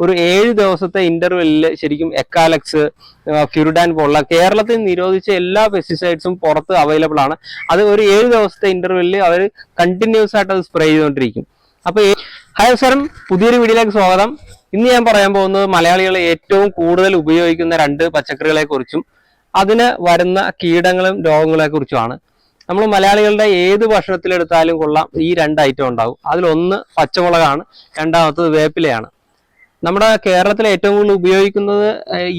ഒരു ഏഴ് ദിവസത്തെ ഇന്റർവെല്ലിൽ ശരിക്കും എക്കാലക്സ് ഫ്യൂർഡാൻ പോലുള്ള കേരളത്തിൽ നിരോധിച്ച എല്ലാ പെസ്റ്റിസൈഡ്സും പുറത്ത് അവൈലബിൾ ആണ്. അത് ഒരു ഏഴ് ദിവസത്തെ ഇന്റർവെല്ലിൽ അവർ കണ്ടിന്യൂസ് ആയിട്ട് അത് സ്പ്രേ ചെയ്തുകൊണ്ടിരിക്കും. അപ്പൊ ഹായ് നമസ്കാരം പുതിയൊരു വീഡിയോയിലേക്ക് സ്വാഗതം. ഇന്ന് ഞാൻ പറയാൻ പോകുന്നത് മലയാളികൾ ഏറ്റവും കൂടുതൽ ഉപയോഗിക്കുന്ന രണ്ട് പച്ചക്കറികളെ കുറിച്ചും അതിന് വരുന്ന കീടങ്ങളും രോഗങ്ങളെ കുറിച്ചുമാണ് നമ്മൾ മലയാളികളുടെ ഏത് ഭക്ഷണത്തിലെടുത്താലും കൊള്ളാം. ഈ രണ്ട് ഐറ്റം ഉണ്ടാവും. അതിലൊന്ന് പച്ചമുളകാണ് രണ്ടാമത്തത് വേപ്പിലയാണ്. നമ്മുടെ കേരളത്തിൽ ഏറ്റവും കൂടുതൽ ഉപയോഗിക്കുന്നത്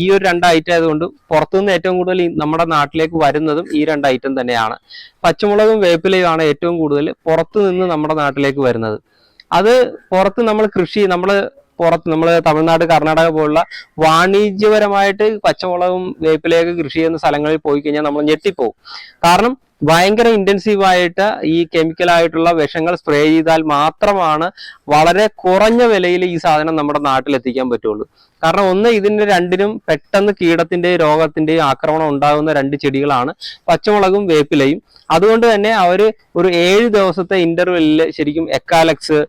ഈ ഒരു രണ്ട് ഐറ്റം ആയതുകൊണ്ട് പുറത്തുനിന്ന് ഏറ്റവും കൂടുതൽ നമ്മുടെ നാട്ടിലേക്ക് വരുന്നതും ഈ രണ്ട് ഐറ്റം തന്നെയാണ്. പച്ചമുളകും വേപ്പിലയുമാണ് ഏറ്റവും കൂടുതൽ പുറത്തു നിന്ന് നമ്മുടെ നാട്ടിലേക്ക് വരുന്നത്. അത് പുറത്ത് നമ്മൾ കൃഷി നമ്മൾ പുറത്ത് നമ്മൾ തമിഴ്നാട് കർണാടക പോലുള്ള വാണിജ്യപരമായിട്ട് പച്ചമുളകും വേപ്പിലയൊക്കെ കൃഷി ചെയ്യുന്ന സ്ഥലങ്ങളിൽ പോയി കഴിഞ്ഞാൽ നമ്മൾ ഞെട്ടിപ്പോവും. കാരണം ഭയങ്കര ഇന്റൻസീവ് ആയിട്ട് ഈ കെമിക്കൽ ആയിട്ടുള്ള വിഷങ്ങൾ സ്പ്രേ ചെയ്താൽ മാത്രമാണ് വളരെ കുറഞ്ഞ വിലയിൽ ഈ സാധനം നമ്മുടെ നാട്ടിലെത്തിക്കാൻ പറ്റുള്ളൂ. കാരണം ഒന്ന് ഇതിന്റെ രണ്ടിനും പെട്ടെന്ന് കീടത്തിന്റെയും രോഗത്തിന്റെയും ആക്രമണം ഉണ്ടാകുന്ന രണ്ട് ചെടികളാണ്. പച്ചമുളകും വേപ്പിലയും. അതുകൊണ്ട് തന്നെ അവർ ഒരു ഏഴ് ദിവസത്തെ ഇന്റർവെല്ലിൽ ശരിക്കും എക്കാലക്സ്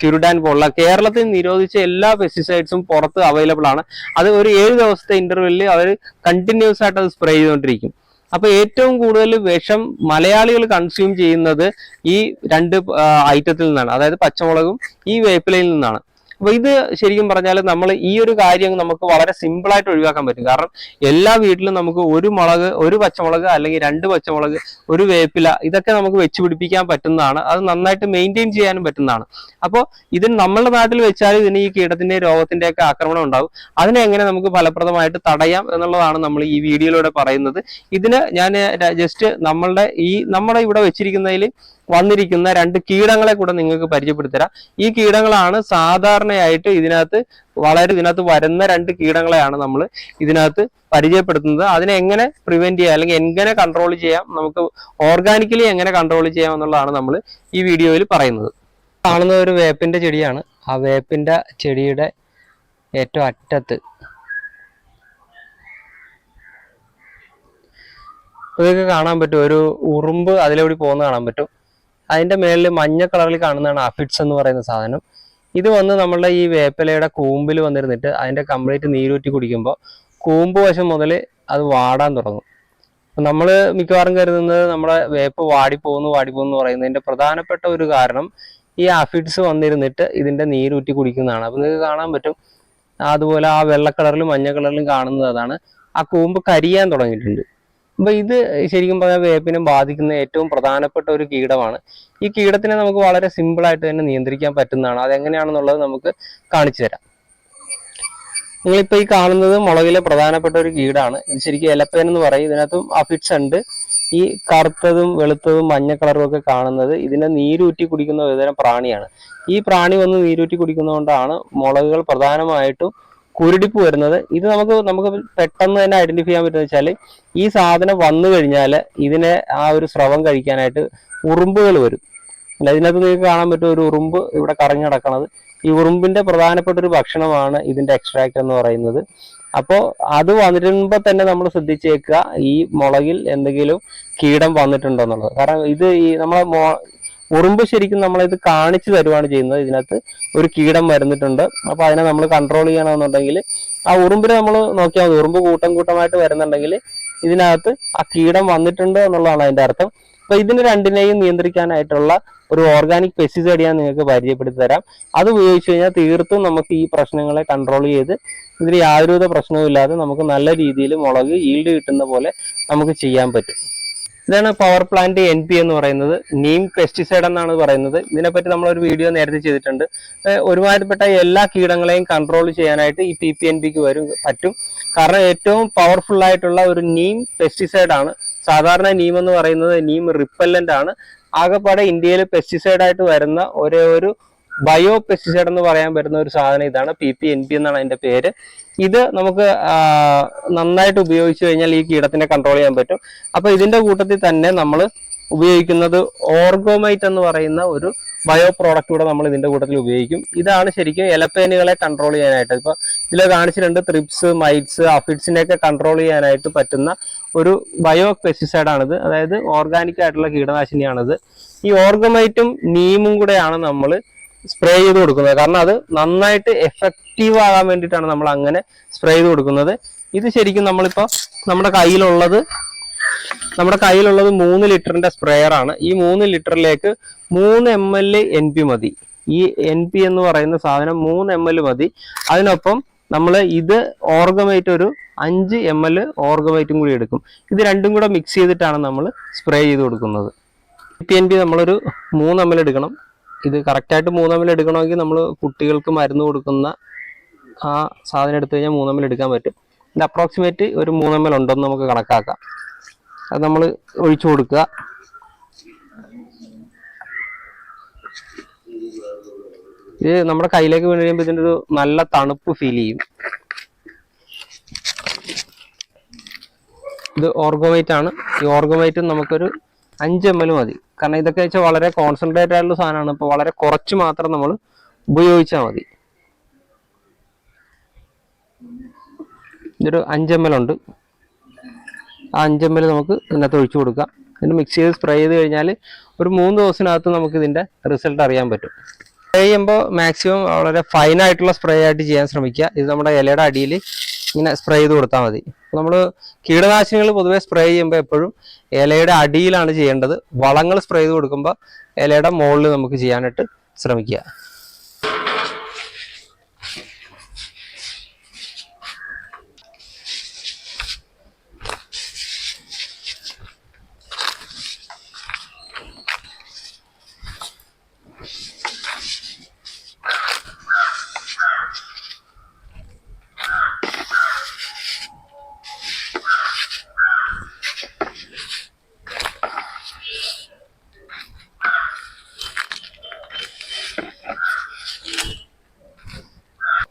ഫ്യൂരിഡാൻ പോലുള്ള കേരളത്തിൽ നിരോധിച്ച എല്ലാ പെസ്റ്റിസൈഡ്സും പുറത്ത് അവൈലബിൾ ആണ്. അത് ഒരു ഏഴ് ദിവസത്തെ ഇന്റർവെല്ലിൽ അവർ കണ്ടിന്യൂസ് ആയിട്ട് അത് സ്പ്രേ ചെയ്തുകൊണ്ടിരിക്കും. അപ്പൊ ഏറ്റവും കൂടുതൽ വിഷം മലയാളികൾ കൺസ്യൂം ചെയ്യുന്നത് ഈ രണ്ട് ഐറ്റത്തിൽ നിന്നാണ്. അതായത് പച്ചമുളകും ഈ വേപ്പിലയിൽ നിന്നാണ്. അപ്പൊ ഇത് ശരിക്കും പറഞ്ഞാൽ നമ്മൾ ഈ ഒരു കാര്യം നമുക്ക് വളരെ സിമ്പിൾ ആയിട്ട് ഒഴിവാക്കാൻ പറ്റും. കാരണം എല്ലാ വീട്ടിലും നമുക്ക് ഒരു മുളക് ഒരു പച്ചമുളക് അല്ലെങ്കിൽ രണ്ട് പച്ചമുളക് ഒരു വേപ്പില ഇതൊക്കെ നമുക്ക് വെച്ച് പിടിപ്പിക്കാൻ പറ്റുന്നതാണ്. അത് നന്നായിട്ട് മെയിന്റെയിൻ ചെയ്യാനും പറ്റുന്നതാണ്. അപ്പോൾ ഇത് നമ്മളുടെ നാട്ടിൽ വെച്ചാൽ ഇതിന് ഈ കീടത്തിന്റെ രോഗത്തിന്റെ ഒക്കെ ആക്രമണം ഉണ്ടാവും അതിനെ എങ്ങനെ നമുക്ക് ഫലപ്രദമായിട്ട് തടയാം എന്നുള്ളതാണ് നമ്മൾ ഈ വീഡിയോയിലൂടെ പറയുന്നത്. ഇതിന് ഞാൻ ജസ്റ്റ് നമ്മളുടെ ഈ നമ്മുടെ ഇവിടെ വെച്ചിരിക്കുന്നതിൽ വന്നിരിക്കുന്ന രണ്ട് കീടങ്ങളെ കൂടെ നിങ്ങൾക്ക് പരിചയപ്പെടുത്തരാം. ഈ കീടങ്ങളാണ് സാധാരണയായിട്ട് ഇതിനകത്ത് വളരെ ഇതിനകത്ത് വരുന്ന രണ്ട് കീടങ്ങളെയാണ് നമ്മൾ ഇതിനകത്ത് പരിചയപ്പെടുത്തുന്നത്. അതിനെ എങ്ങനെ പ്രിവെന്റ് ചെയ്യാം? അല്ലെങ്കിൽ എങ്ങനെ കൺട്രോൾ ചെയ്യാം? നമുക്ക് ഓർഗാനിക്കലി എങ്ങനെ കൺട്രോൾ ചെയ്യാം എന്നുള്ളതാണ് നമ്മൾ ഈ വീഡിയോയിൽ പറയുന്നത്. കാണുന്ന ഒരു വേപ്പിന്റെ ചെടിയാണ്. ആ വേപ്പിന്റെ ചെടിയുടെ ഏറ്റവും അറ്റത്ത് നിങ്ങൾക്ക് കാണാൻ പറ്റും. ഒരു ഉറുമ്പ് അതിലൂടെ പോകുന്ന കാണാൻ പറ്റും. അതിന്റെ മേളിൽ മഞ്ഞ കളറിൽ കാണുന്നതാണ് അഫിഡ്സ് എന്ന് പറയുന്ന സാധനം. ഇത് വന്ന് നമ്മളുടെ ഈ വേപ്പിലയുടെ കൂമ്പിൽ വന്നിരുന്നിട്ട് അതിന്റെ കംപ്ലീറ്റ് നീരൂറ്റി കുടിക്കുമ്പോൾ കൂമ്പ് വശം മുതൽ അത് വാടാൻ തുടങ്ങും. നമ്മൾ മിക്കവാറും കരുതുന്നത് നമ്മുടെ വേപ്പ് വാടിപ്പോകുന്നു വാടിപ്പോകുന്നു പറയുന്നതിന്റെ പ്രധാനപ്പെട്ട ഒരു കാരണം ഈ അഫിഡ്സ് വന്നിരുന്നിട്ട് ഇതിന്റെ നീരൂറ്റി കുടിക്കുന്നതാണ്. അപ്പൊ നിങ്ങൾക്ക് കാണാൻ പറ്റും. അതുപോലെ ആ വെള്ള കളറിലും മഞ്ഞ കളറിലും കാണുന്നത് അതാണ്. ആ കൂമ്പ് കരിയാൻ തുടങ്ങിയിട്ടുണ്ട്. അപ്പൊ ഇത് ശരിക്കും പറഞ്ഞാൽ വേപ്പിനെ ബാധിക്കുന്ന ഏറ്റവും പ്രധാനപ്പെട്ട ഒരു കീടമാണ്. ഈ കീടത്തിനെ നമുക്ക് വളരെ സിമ്പിൾ ആയിട്ട് തന്നെ നിയന്ത്രിക്കാൻ പറ്റുന്നതാണ്. അതെങ്ങനെയാണെന്നുള്ളത് നമുക്ക് കാണിച്ചു തരാം. നിങ്ങളിപ്പോ ഈ കാണുന്നത് മുളകിലെ പ്രധാനപ്പെട്ട ഒരു കീടാണ്. ഇത് ശരിക്കും എലപ്പേൻ എന്ന് പറയും. ഇതിനകത്തും അഫിഡ്സ് ഉണ്ട്. ഈ കറുത്തതും വെളുത്തതും മഞ്ഞ കളറും ഒക്കെ കാണുന്നത് ഇതിനെ നീരൂറ്റി കുടിക്കുന്ന ഒരുതരം പ്രാണിയാണ്. ഈ പ്രാണി വന്ന് നീരൂറ്റി കുടിക്കുന്നതുകൊണ്ടാണ് മുളകുകൾ പ്രധാനമായിട്ടും കുരുടിപ്പ് വരുന്നത്. ഇത് നമുക്ക് നമുക്ക് പെട്ടെന്ന് തന്നെ ഐഡന്റിഫൈ ചെയ്യാൻ പറ്റുന്ന വെച്ചാൽ ഈ സാധനം വന്നു കഴിഞ്ഞാൽ ഇതിനെ ആ ഒരു സ്രവം കഴിക്കാനായിട്ട് ഉറുമ്പുകൾ വരും. ഇതിനകത്ത് നിങ്ങൾക്ക് കാണാൻ പറ്റും ഒരു ഉറുമ്പ് ഇവിടെ കറങ്ങി നടക്കണത്. ഈ ഉറുമ്പിന്റെ പ്രധാനപ്പെട്ട ഒരു ഭക്ഷണമാണ് ഇതിന്റെ എക്സ്ട്രാക്ട് എന്ന് പറയുന്നത്. അപ്പോൾ അത് വന്നിരുമ്പോൾ തന്നെ നമ്മൾ ശ്രദ്ധിച്ചേക്കുക ഈ മുളകിൽ എന്തെങ്കിലും കീടം വന്നിട്ടുണ്ടോ എന്നുള്ളത്. കാരണം ഇത് ഈ നമ്മളെ ഉറുമ്പ് ശരിക്കും നമ്മളിത് കാണിച്ചു തരുവാണ് ചെയ്യുന്നത്. ഇതിനകത്ത് ഒരു കീടം വരുന്നിട്ടുണ്ട്. അപ്പൊ അതിനെ നമ്മൾ കൺട്രോൾ ചെയ്യണമെന്നുണ്ടെങ്കിൽ ആ ഉറുമ്പിനെ നമ്മൾ നോക്കിയാൽ മതി. ഉറുമ്പ് കൂട്ടം കൂട്ടമായിട്ട് വരുന്നുണ്ടെങ്കിൽ ഇതിനകത്ത് ആ കീടം വന്നിട്ടുണ്ട് എന്നുള്ളതാണ് അതിന്റെ അർത്ഥം. അപ്പൊ ഇതിന് രണ്ടിനെയും നിയന്ത്രിക്കാനായിട്ടുള്ള ഒരു ഓർഗാനിക് പെസ്റ്റിസൈഡ് ഞാൻ നിങ്ങൾക്ക് പരിചയപ്പെടുത്തി തരാം. അത് ഉപയോഗിച്ച് കഴിഞ്ഞാൽ തീർത്തും നമുക്ക് ഈ പ്രശ്നങ്ങളെ കൺട്രോൾ ചെയ്ത് ഇതിന് യാതൊരുവിധ പ്രശ്നവും ഇല്ലാതെ നമുക്ക് നല്ല രീതിയിൽ മുളക് ഈൽഡ് കിട്ടുന്ന പോലെ നമുക്ക് ചെയ്യാൻ പറ്റും. ഇതാണ് പവർ പ്ലാന്റ് എൻ പി എന്ന് പറയുന്നത്. നീം പെസ്റ്റിസൈഡ് എന്നാണ് പറയുന്നത്. ഇതിനെപ്പറ്റി നമ്മൾ ഒരു വീഡിയോ നേരത്തെ ചെയ്തിട്ടുണ്ട്. ഒരുമാതിരിപ്പെട്ട എല്ലാ കീടങ്ങളെയും കൺട്രോൾ ചെയ്യാനായിട്ട് ഈ പി പി എൻ പിക്ക് വരും പറ്റും. കാരണം ഏറ്റവും പവർഫുൾ ആയിട്ടുള്ള ഒരു നീം പെസ്റ്റിസൈഡ് ആണ്. സാധാരണ നീം എന്ന് പറയുന്നത് നീം റിപ്പല്ലന്റ് ആണ്. ആകെപ്പാടെ ഇന്ത്യയിൽ പെസ്റ്റിസൈഡ് ആയിട്ട് വരുന്ന ഒരേ ഒരു ബയോ പെസ്റ്റിസൈഡ് എന്ന് പറയാൻ പറ്റുന്ന ഒരു സാധനം ഇതാണ്. പി പി എൻ പി എന്നാണ് അതിന്റെ പേര്. ഇത് നമുക്ക് നന്നായിട്ട് ഉപയോഗിച്ചു കഴിഞ്ഞാൽ ഈ കീടത്തിനെ കൺട്രോൾ ചെയ്യാൻ പറ്റും. അപ്പൊ ഇതിന്റെ കൂട്ടത്തിൽ തന്നെ നമ്മൾ ഉപയോഗിക്കുന്നത് ഓർഗോമൈറ്റ് എന്ന് പറയുന്ന ഒരു ബയോ പ്രോഡക്റ്റ് കൂടെ നമ്മൾ ഇതിന്റെ കൂട്ടത്തിൽ ഉപയോഗിക്കും. ഇതാണ് ശരിക്കും എലപ്പേനുകളെ കൺട്രോൾ ചെയ്യാനായിട്ട്. ഇപ്പൊ ഇതിൽ കാണിച്ചിട്ടുണ്ട് ത്രിപ്സ് മൈറ്റ്സ് അഫിഡ്സിനെ ഒക്കെ കൺട്രോൾ ചെയ്യാനായിട്ട് പറ്റുന്ന ഒരു ബയോ പെസ്റ്റിസൈഡ് ആണിത്. അതായത് ഓർഗാനിക് ആയിട്ടുള്ള കീടനാശിനിയാണിത്. ഈ ഓർഗമൈറ്റും നീമും കൂടെയാണ് നമ്മൾ സ്പ്രേ ചെയ്ത് കൊടുക്കുന്നത്. കാരണം അത് നന്നായിട്ട് എഫക്റ്റീവ് ആകാൻ വേണ്ടിയിട്ടാണ് നമ്മൾ അങ്ങനെ സ്പ്രേ ചെയ്ത് കൊടുക്കുന്നത്. ഇത് ശരിക്കും നമ്മളിപ്പോൾ നമ്മുടെ കയ്യിലുള്ളത് നമ്മുടെ കയ്യിലുള്ളത് മൂന്ന് ലിറ്ററിന്റെ സ്പ്രേയർ ആണ്. ഈ മൂന്ന് ലിറ്ററിലേക്ക് മൂന്ന് എം എൽ എൻ പി മതി. ഈ എൻ പി എന്ന് പറയുന്ന സാധനം മൂന്ന് എം എൽ മതി. അതിനൊപ്പം നമ്മൾ ഇത് ഓർഗമൈറ്റ് ഒരു അഞ്ച് എം എൽ ഓർഗമൈറ്റും കൂടി എടുക്കും. ഇത് രണ്ടും കൂടെ മിക്സ് ചെയ്തിട്ടാണ് നമ്മൾ സ്പ്രേ ചെയ്ത് കൊടുക്കുന്നത്. പി എൻ പി നമ്മളൊരു മൂന്ന് എം എൽ എടുക്കണം. ഇത് കറക്റ്റായിട്ട് മൂന്നാമിൽ എടുക്കണമെങ്കിൽ നമ്മൾ കുട്ടികൾക്ക് മരുന്ന് കൊടുക്കുന്ന ആ സാധനം എടുത്തു കഴിഞ്ഞാൽ മൂന്നാമിൽ എടുക്കാൻ പറ്റും. ഇത് അപ്രോക്സിമേറ്റ് ഒരു മൂന്നാമിൽ ഉണ്ടെന്ന് നമുക്ക് കണക്കാക്കാം. അത് നമ്മൾ ഒഴിച്ചു കൊടുക്കുക. ഇത് നമ്മുടെ കയ്യിലേക്ക് വീണ് കഴിയുമ്പോൾ ഇതിന്റെ ഒരു നല്ല തണുപ്പ് ഫീൽ ചെയ്യും. ഇത് ഓർഗോമൈറ്റ് ആണ്. ഈ ഓർഗോമൈറ്റ് നമുക്കൊരു അഞ്ച് എം എൽ മതി. കാരണം ഇതൊക്കെ വെച്ചാൽ വളരെ കോൺസെൻട്രേറ്റ് ആയിട്ടുള്ള സാധനമാണ്. അപ്പോൾ വളരെ കുറച്ച് മാത്രം നമ്മൾ ഉപയോഗിച്ചാൽ മതി. ഇതൊരു അഞ്ച് എം എൽ ഉണ്ട്. ആ അഞ്ച് എം എൽ നമുക്ക് ഇതിനകത്ത് ഒഴിച്ചു കൊടുക്കാം. ഇതിന് മിക്സ് ചെയ്ത് സ്പ്രേ ചെയ്ത് കഴിഞ്ഞാൽ ഒരു മൂന്ന് ദിവസത്തിനകത്ത് നമുക്ക് ഇതിന്റെ റിസൾട്ട് അറിയാൻ പറ്റും. സ്പ്രേ ചെയ്യുമ്പോൾ മാക്സിമം വളരെ ഫൈൻ ആയിട്ടുള്ള സ്പ്രേ ആയിട്ട് ചെയ്യാൻ ശ്രമിക്കുക. ഇത് നമ്മുടെ ഇലയുടെ അടിയിൽ ഇങ്ങനെ സ്പ്രേ ചെയ്ത് കൊടുത്താൽ മതി. നമ്മൾ കീടനാശിനികൾ പൊതുവേ സ്പ്രേ ചെയ്യുമ്പോൾ എപ്പോഴും ഇലയുടെ അടിയിലാണ് ചെയ്യേണ്ടത്. വളങ്ങൾ സ്പ്രേ ചെയ്ത് കൊടുക്കുമ്പോൾ ഇലയുടെ മുകളിൽ നമുക്ക് ചെയ്യാനായിട്ട് ശ്രമിക്കുക.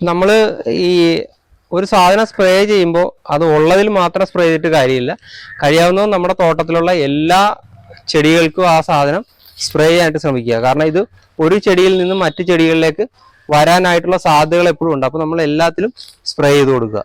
നമ്മൾ ഈ ഒരു സാധനം സ്പ്രേ ചെയ്യുമ്പോൾ അത് ഉള്ളതിൽ മാത്രം സ്പ്രേ ചെയ്തിട്ട് കാര്യമില്ല. കഴിയാവുന്ന നമ്മുടെ തോട്ടത്തിലുള്ള എല്ലാ ചെടികൾക്കും ആ സാധനം സ്പ്രേ ചെയ്യാനായിട്ട് ശ്രമിക്കുക. കാരണം ഇത് ഒരു ചെടിയിൽ നിന്നും മറ്റു ചെടികളിലേക്ക് വരാനായിട്ടുള്ള സാധ്യതകൾ എപ്പോഴും ഉണ്ട്. അപ്പോൾ നമ്മൾ എല്ലാത്തിലും സ്പ്രേ ചെയ്ത് കൊടുക്കുക.